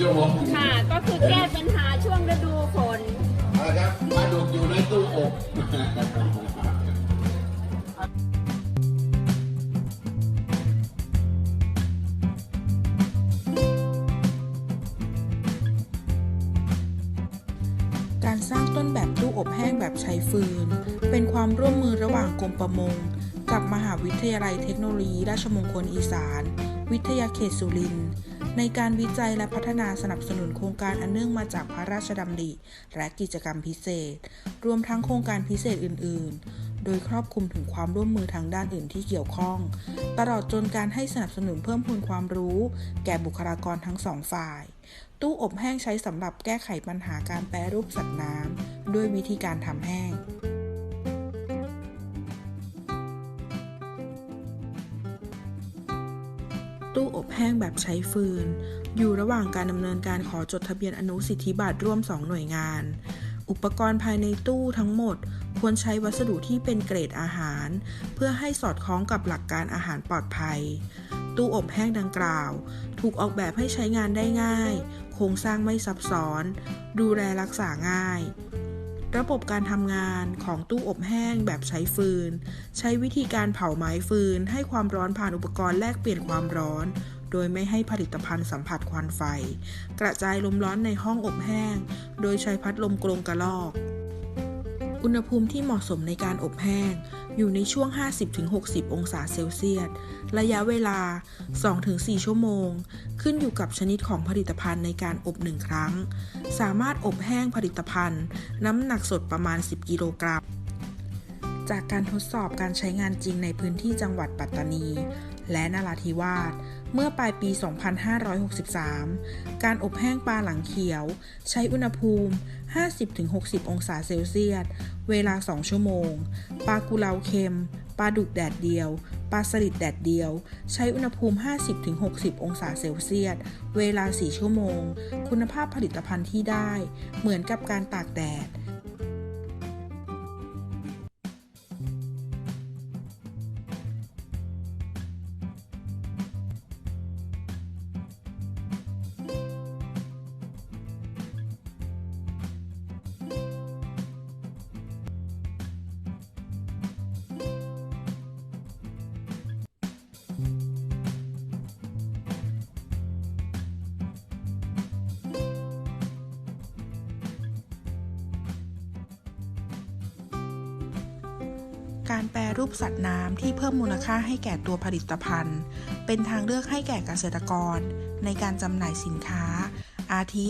ชั่วโมงค่ะ ก็คือแก้ปัญหาช่วงฤดูฝนเอาละครับปลาดุกอยู่ในตู้อบการสร้างต้นแบบตู้อบแห้งแบบใช้ฟืน เป็นความร่วมมือระหว่างกรมประมง กับมหาวิทยาลัยเทคโนโลยีราชมงคลอีสาน วิทยาเขตสุรินทร์ในการวิจัยและพัฒนาสนับสนุนโครงการอันเนื่องมาจากพระราชดำริ และกิจกรรมพิเศษ รวมทั้งโครงการพิเศษอื่น ๆ โดยครอบคลุมถึงความร่วมมือทางด้านอื่นที่เกี่ยวข้อง ตลอดจนการให้สนับสนุนเพิ่มพูนความรู้ แก่บุคลากรทั้งสองฝ่าย ตู้อบแห้งใช้สำหรับแก้ไขปัญหาการแปรรูปสัตว์น้ำด้วยวิธีการทำแห้ง ตู้อบแห้งแบบใช้ฟืน อยู่ระหว่างการดำเนินการขอจดทะเบียนอนุสิทธิบัตรร่วม 2 หน่วยงาน อุปกรณ์ภายในตู้ทั้งหมดควรใช้วัสดุที่เป็นเกรดอาหาร เพื่อให้สอดคล้องกับหลักการอาหารปลอดภัย ตู้อบแห้งดังกล่าว ถูกออกแบบให้ใช้งานได้ง่าย โครงสร้างไม่ซับซ้อน ดูแลรักษาง่าย ระบบการทำงานของตู้อบแห้งแบบใช้ฟืน ใช้วิธีการเผาไม้ฟืน ให้ความร้อนผ่านอุปกรณ์แลกเปลี่ยนความร้อน โดยไม่ให้ผลิตภัณฑ์สัมผัสควันไฟ กระจายลมร้อนในห้องอบแห้ง โดยใช้พัดลมกรงกระลอก อุณหภูมิที่เหมาะสมในการอบแห้ง อยู่ในช่วง 50-60 องศาเซลเซียส ระยะเวลา 2-4 ชั่วโมง ขึ้นอยู่กับชนิดของผลิตภัณฑ์ในการอบหนึ่งครั้ง สามารถอบแห้งผลิตภัณฑ์ น้ำหนักสดประมาณ 10 กิโลกรัม จากการทดสอบการใช้งานจริงในพื้นที่จังหวัดปัตตานี และนราธิวาสเมื่อปลายปี 2563 การอบแห้งปลาหลังเขียว ใช้อุณหภูมิ 50-60 องศาเซลเซียส เวลา 2 ชั่วโมง ปลากุเลาเค็ม ปลาดุกแดดเดียว ปลาสลิดแดดเดียว ใช้อุณหภูมิ 50-60 องศาเซลเซียส เวลา 4 ชั่วโมง คุณภาพผลิตภัณฑ์ที่ได้ เหมือนกับการตากแดด การแปรรูปสัตว์น้ำที่เพิ่มมูลค่าให้แก่ตัวผลิตภัณฑ์ เป็นทางเลือกให้แก่เกษตรกร ในการจำหน่ายสินค้า อาทิ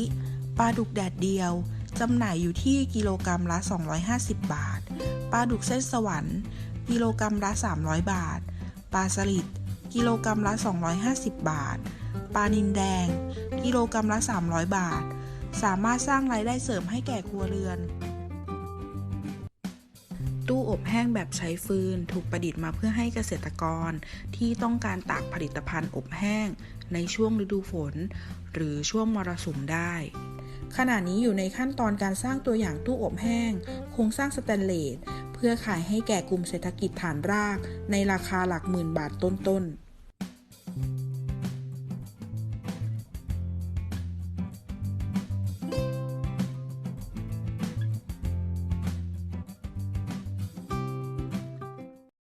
ปลาดุกแดดเดียวจำหน่ายอยู่ที่กิโลกรรัมละ 250 บาท ปลาดุกเส้นสวรรค์ กิโลกรรัมละ 300 บาท ปลาสลิด กิโลกรรัมละ 250 บาท ปลานินแดง กิโลกรรัมละ 300 บาท สามารถสร้างรายได้เสริมให้แก่ครัวเรือน อบแห้งแบบใช้ฟืน ถูกประดิษฐ์มาเพื่อให้เกษตรกร ที่ต้องการตากผลิตภัณฑ์อบแห้ง ในช่วงฤดูฝน หรือช่วงมรสุมได้ ขณะนี้อยู่ในขั้นตอนการสร้างตัวอย่างตู้อบแห้ง โครงสร้างสแตนเลสเพื่อขายให้แก่กลุ่มเศรษฐกิจฐานราก ในราคาหลักหมื่นบาทต้นๆ